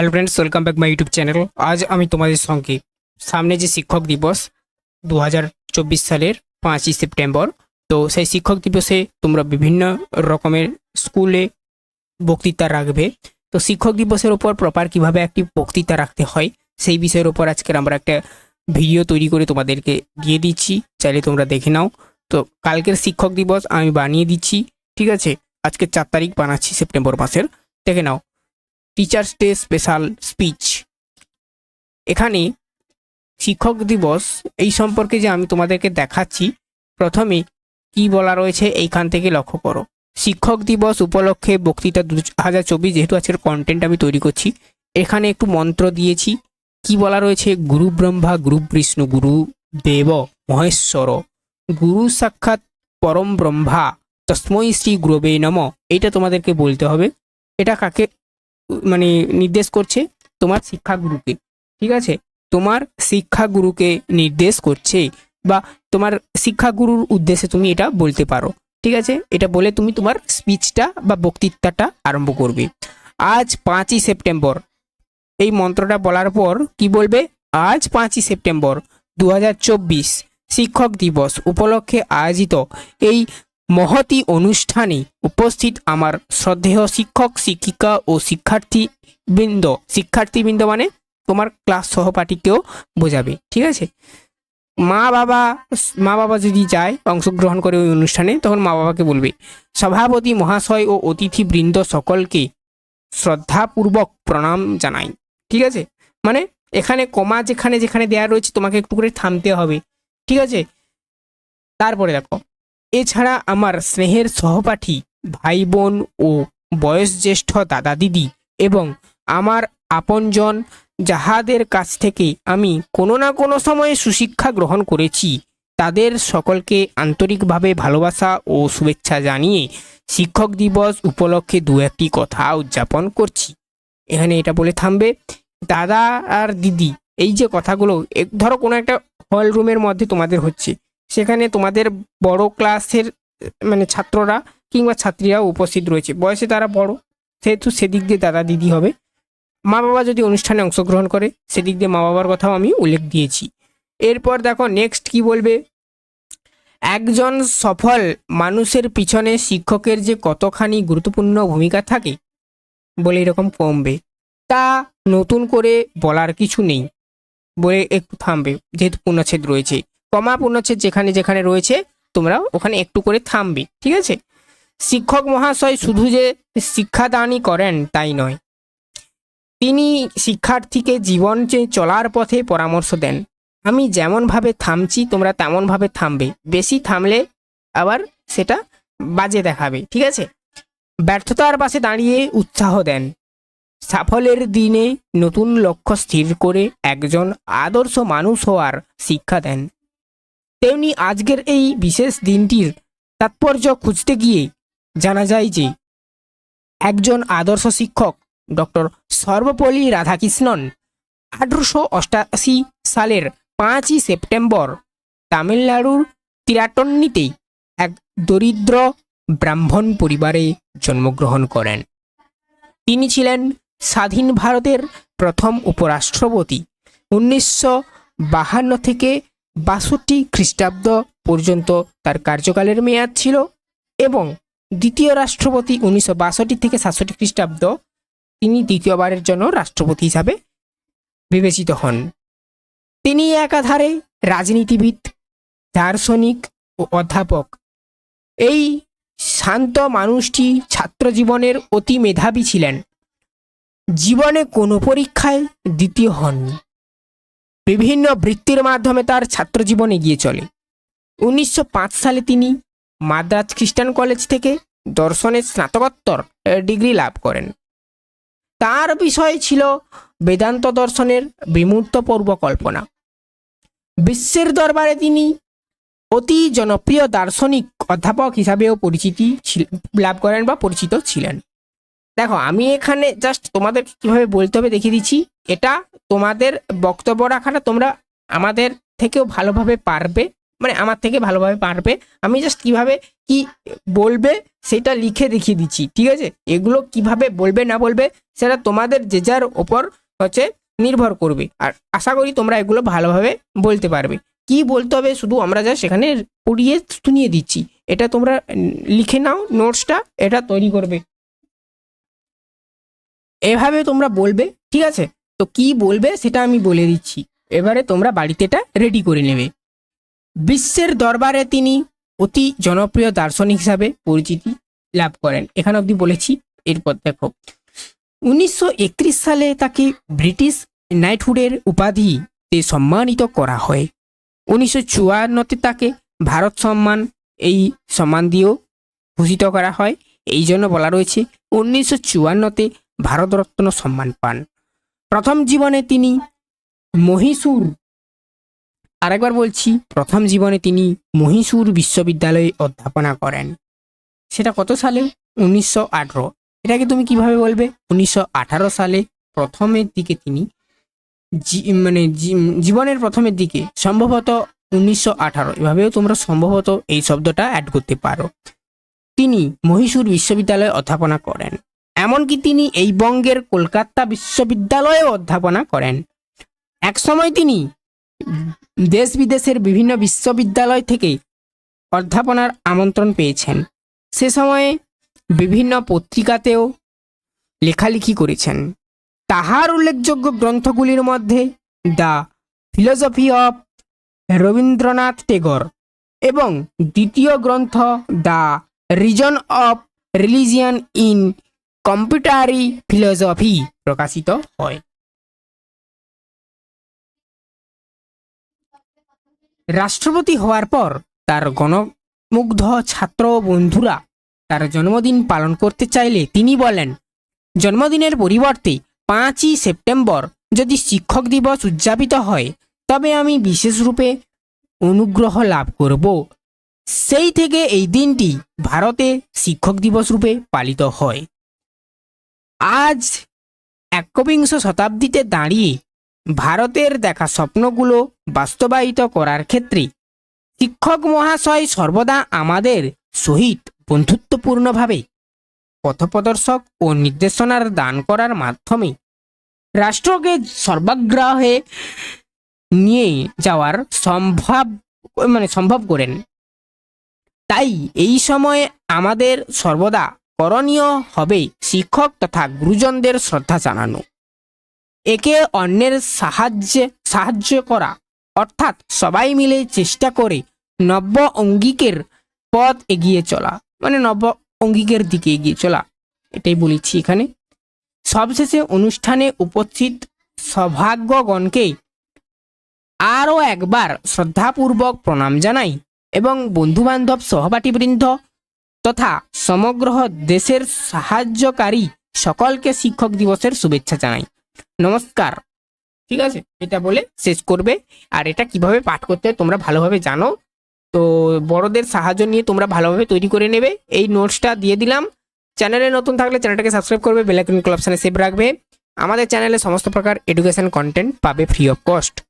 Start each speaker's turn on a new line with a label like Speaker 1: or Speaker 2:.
Speaker 1: Hello friends welcome back my YouTube channel আজ আমি তোমাদের সঙ্গে সামনে যে শিক্ষক দিবস দু হাজার চব্বিশ সালের পাঁচই সেপ্টেম্বর, তো সেই শিক্ষক দিবসে তোমরা বিভিন্ন রকমের স্কুলে বক্তৃতা রাখবে। তো শিক্ষক দিবসের ওপর প্রপার কীভাবে একটি বক্তৃতা রাখতে হয়, সেই বিষয়ের ওপর আজকের আমরা একটা ভিডিও তৈরি করে তোমাদেরকে দিয়ে দিচ্ছি। চাইলে তোমরা দেখে নাও। তো কালকের শিক্ষক দিবস আমি বানিয়ে দিচ্ছি, ঠিক আছে? আজকে চার তারিখ বানাচ্ছি সেপ্টেম্বর মাসের। দেখে নাও। টিচার্স ডে স্পেশাল স্পিচ এখানে শিক্ষক দিবস এই সম্পর্কে যে আমি তোমাদেরকে দেখাচ্ছি, প্রথমে কি বলা রয়েছে এইখান থেকে লক্ষ্য করো। শিক্ষক দিবস উপলক্ষে বক্তৃতা দু হাজার চব্বিশ যেহেতু আজকের কন্টেন্ট আমি তৈরি করছি, এখানে একটু মন্ত্র দিয়েছি। কি বলা রয়েছে? গুরু ব্রহ্মা, গুরু বিষ্ণু, গুরু দেব, মহেশ্বর, গুরু সাক্ষাৎ পরম ব্রহ্মা, তস্মৈ শ্রী গুরবে নম। এইটা তোমাদেরকে বলতে হবে। এটা কাকে মানে নির্দেশ করছে তোমার শিক্ষাগুরুকে ঠিক আছে? তোমার শিক্ষাগুরুকে নির্দেশ করছে বা তোমার শিক্ষাগুরুর উদ্দেশ্যে তুমি এটা বলতে পারো, ঠিক আছে? এটা বলে তুমি তোমার স্পিচটা বা বক্তৃতাটা আরম্ভ করবে। আজ পাঁচই সেপ্টেম্বর। এই মন্ত্রটা বলার পর কি বলবে? আজ পাঁচই সেপ্টেম্বর দু হাজার চব্বিশ শিক্ষক দিবস উপলক্ষে আয়োজিত এই মহতি অনুষ্ঠানে উপস্থিত আমার শ্রদ্ধেয় শিক্ষক, শিক্ষিকা ও শিক্ষার্থী বৃন্দ শিক্ষার্থীবৃন্দ মানে তোমার ক্লাস সহপাঠীকেও বোঝাবে, ঠিক আছে? মা বাবা মা বাবা যদি যায়, অংশগ্রহণ করে ওই অনুষ্ঠানে, তখন মা বাবাকে বলবে, সভাপতি, মহাশয় ও অতিথিবৃন্দ সকলকে শ্রদ্ধাপূর্বক প্রণাম জানাই। ঠিক আছে? মানে এখানে কমা যেখানে যেখানে দেওয়া রয়েছে, তোমাকে একটু করে থামতে হবে, ঠিক আছে? তারপরে দেখো এছাড়া আমার স্নেহের সহপাঠী ভাই বোন ও বয়োজ্যেষ্ঠ দাদা দিদি এবং আমার আপনজন যাহাদের কাছ থেকে আমি কোনো না কোনো সময়ে সুশিক্ষা গ্রহণ করেছি, তাদের সকলকে আন্তরিকভাবে ভালোবাসা ও শুভেচ্ছা জানিয়ে শিক্ষক দিবস উপলক্ষে দু একটি কথা উদযাপন করছি। এখানে এটা বলে থামবে, দাদা আর দিদি, এই যে কথাগুলো ধরো কোনো একটা হল রুমের মধ্যে তোমাদের হচ্ছে। সেখানে তোমাদের বড় ক্লাসের মানে ছাত্ররা কিংবা ছাত্রীরা উপস্থিত রয়েছে। বয়সে তারা বড়, সেহেতু সেদিক দিয়ে দাদা দিদি হবে। মা বাবা যদি অনুষ্ঠানে অংশগ্রহণ করে, সেদিক দিয়ে মা বাবার কথাও আমি উল্লেখ দিয়েছি। এরপর দেখো নেক্সট কি বলবে? একজন সফল মানুষের পিছনে শিক্ষকের যে কতখানি গুরুত্বপূর্ণ ভূমিকা থাকে, বলে এরকম কমবে। তা নতুন করে বলার কিছু নেই, বলে একটু থামবে, যেহেতু পূর্ণচ্ছেদ রয়েছে। কমা পূর্ণচ্ছেদ যেখানে যেখানে রয়েছে, তোমরা ওখানে একটু করে থামবে, ঠিক আছে? শিক্ষক মহাশয় শুধু যে শিক্ষাদানই করেন তাই নয়, তিনি শিক্ষার্থীকে জীবন চলার পথে পরামর্শ দেন। আমি যেমনভাবে থামছি, তোমরা তেমনভাবে থামবে। বেশি থামলে আবার সেটা বাজে দেখাবে, ঠিক আছে? ব্যর্থতার পাশে দাঁড়িয়ে উৎসাহ দেন। সাফল্যের দিনে নতুন লক্ষ্য স্থির করে একজন আদর্শ মানুষ হওয়ার শিক্ষা দেন। তেমনি আজকের এই বিশেষ দিনটির তাৎপর্য খুঁজতে গিয়ে জানা যায় যে একজন আদর্শ শিক্ষক ডক্টর সর্বপল্লী রাধাকৃষ্ণন আঠারোশো অষ্টাশি সালের পাঁচই সেপ্টেম্বর তামিলনাড়ুর তিরাটন্নিতে এক দরিদ্র ব্রাহ্মণ পরিবারে জন্মগ্রহণ করেন। তিনি ছিলেন স্বাধীন ভারতের প্রথম উপরাষ্ট্রপতি। উনিশশো বাহান্ন থেকে বাষট্টি খ্রিস্টাব্দ পর্যন্ত তার কার্যকালের মেয়াদ ছিল এবং দ্বিতীয় রাষ্ট্রপতি উনিশশো বাষট্টি থেকে সাতষট্টি খ্রিস্টাব্দ তিনি দ্বিতীয়বারের জন্য রাষ্ট্রপতি হিসাবে বিবেচিত হন। তিনি একাধারে রাজনীতিবিদ, দার্শনিক ও অধ্যাপক। এই শান্ত মানুষটি ছাত্র জীবনের অতি মেধাবী ছিলেন। জীবনে কোনো পরীক্ষায় দ্বিতীয় হননি বিভিন্ন বৃত্তির মাধ্যমে তার ছাত্র জীবন এগিয়ে চলে। উনিশশো পাঁচ সালে তিনি মাদ্রাজ খ্রিস্টান কলেজ থেকে দর্শনের স্নাতকোত্তর ডিগ্রি লাভ করেন। তার বিষয় ছিল বেদান্ত দর্শনের বিমূর্ত পূর্ব কল্পনা। বিশ্বের দরবারে তিনি অতি জনপ্রিয় দার্শনিক অধ্যাপক হিসাবেও পরিচিতি লাভ করেন বা পরিচিত ছিলেন। দেখো, আমি এখানে জাস্ট তোমাদের কীভাবে বলতে হবে দেখিয়ে দিচ্ছি। এটা তোমাদের বক্তব্য রাখাটা তোমরা আমাদের থেকেও ভালোভাবে পারবে মানে আমার থেকে ভালোভাবে পারবে। আমি জাস্ট কীভাবে কি বলবে সেটা লিখে দেখিয়ে দিচ্ছি, ঠিক আছে? এগুলো কীভাবে বলবে, না বলবে, সেটা তোমাদের যে যার ওপর হচ্ছে নির্ভর করবে। আর আশা করি তোমরা এগুলো ভালোভাবে বলতে পারবে। কি বলতে হবে শুধু আমরা যা সেখানে পড়িয়ে শুনিয়ে দিচ্ছি। এটা তোমরা লিখে নাও নোটসটা এটা তৈরি করবে। এভাবে তোমরা বলবে, ঠিক আছে? তো কি বলবে সেটা আমি বলে দিচ্ছি। এবারে তোমরা বাড়িতে এটা রেডি করে নেবে। বিশ্বের দরবারে তিনি অতি জনপ্রিয় দার্শনিক হিসাবে পরিচিতি লাভ করেন। এখানে অবধি বলেছি, এরপর দেখো। উনিশশো একত্রিশ সালে তাকে ব্রিটিশ নাইটহুডের উপাধিতে সম্মানিত করা হয়। উনিশশো চুয়ান্নতে তাকে ভারত সম্মান, এই সম্মান দিয়েও ভূষিত করা হয়। এই জন্য বলা রয়েছে, উনিশশো চুয়ান্নতে ভারতরত্ন সম্মান পান। প্রথম জীবনে তিনি মহীশূর। আরেকবার বলছি, প্রথম জীবনে তিনি মহীশূর বিশ্ববিদ্যালয়ে অধ্যাপনা করেন। সেটা কত সালে? উনিশশো আঠারো। এটাকে তুমি কীভাবে বলবে? উনিশশো আঠারো সালে প্রথমের দিকে তিনি মানে জীবনের প্রথমের দিকে, সম্ভবত উনিশশো আঠারো। এভাবেও তোমরা সম্ভবত এই শব্দটা অ্যাড করতে পারো। তিনি মহীশূর বিশ্ববিদ্যালয়ে অধ্যাপনা করেন। এমনকি তিনি এই বঙ্গের কলকাতা বিশ্ববিদ্যালয়ে অধ্যাপনা করেন। একসময় তিনি দেশ বিদেশের বিভিন্ন বিশ্ববিদ্যালয় থেকে অধ্যাপনার আমন্ত্রণ পেয়েছেন। সে সময়ে বিভিন্ন পত্রিকাতেও লেখালেখি করেছেন। তাহার উল্লেখযোগ্য গ্রন্থগুলির মধ্যে the philosophy of Rabindranath Tagore এবং দ্বিতীয় গ্রন্থ the reason of religion in contemporary philosophy প্রকাশিত হয়। রাষ্ট্রপতি হওয়ার পর তার গণমুগ্ধ ছাত্র বন্ধুরা তার জন্মদিন পালন করতে চাইলে তিনি বলেন, জন্মদিনের পরিবর্তে পাঁচই সেপ্টেম্বর যদি শিক্ষক দিবস উদযাপিত হয়, তবে আমি বিশেষ রূপে অনুগ্রহ লাভ করব। সেই থেকে এই দিনটি ভারতে শিক্ষক দিবস রূপে পালিত হয়। আজ একবিংশ শতাব্দীতে দাঁড়িয়ে ভারতের দেখা স্বপ্নগুলো বাস্তবায়িত করার ক্ষেত্রে শিক্ষক মহাশয় সর্বদা আমাদের সহিত বন্ধুত্বপূর্ণভাবে পথপ্রদর্শক ও নির্দেশনার দান করার মাধ্যমে রাষ্ট্রকে সর্বাগ্রাহে নিয়ে যাওয়ার সম্ভব মানে সম্ভব করেন। তাই এই সময়ে আমাদের সর্বদা করণীয় হবে শিক্ষক তথা গুরুজনদের শ্রদ্ধা জানানো। একে অন্যের সাহায্যে সাহায্য করা। অর্থাৎ সবাই মিলে চেষ্টা করে নব্য অঙ্গিকের পথ এগিয়ে চলা। মানে নব্য অঙ্গিকের দিকে এগিয়ে চলা। এটাই বলেছি এখানে। সবশেষে অনুষ্ঠানে উপস্থিত সৌভাগ্যগণকে আরও একবার শ্রদ্ধাপূর্বক প্রণাম জানাই এবং বন্ধুবান্ধব সহপাঠীবৃন্দ তথা সমগ্র দেশের সাহায্যকারী সকলকে শিক্ষক দিবসের শুভেচ্ছা জানাই। নমস্কার। ঠিক আছে? এটা বলে শেষ করবে। আর এটা কীভাবে পাঠ করতে তোমরা ভালোভাবে জানো। তো বড়দের সাহায্য নিয়ে তোমরা ভালোভাবে তৈরি করে নেবে। এই নোটসটা দিয়ে দিলাম। চ্যানেলে নতুন থাকলে চ্যানেলটাকে সাবস্ক্রাইব করবে বেলাইকন ক্লাবসানে সেভ রাখবে। আমাদের চ্যানেলে সমস্ত প্রকার এডুকেশন কন্টেন্ট পাবে ফ্রি অফ কস্ট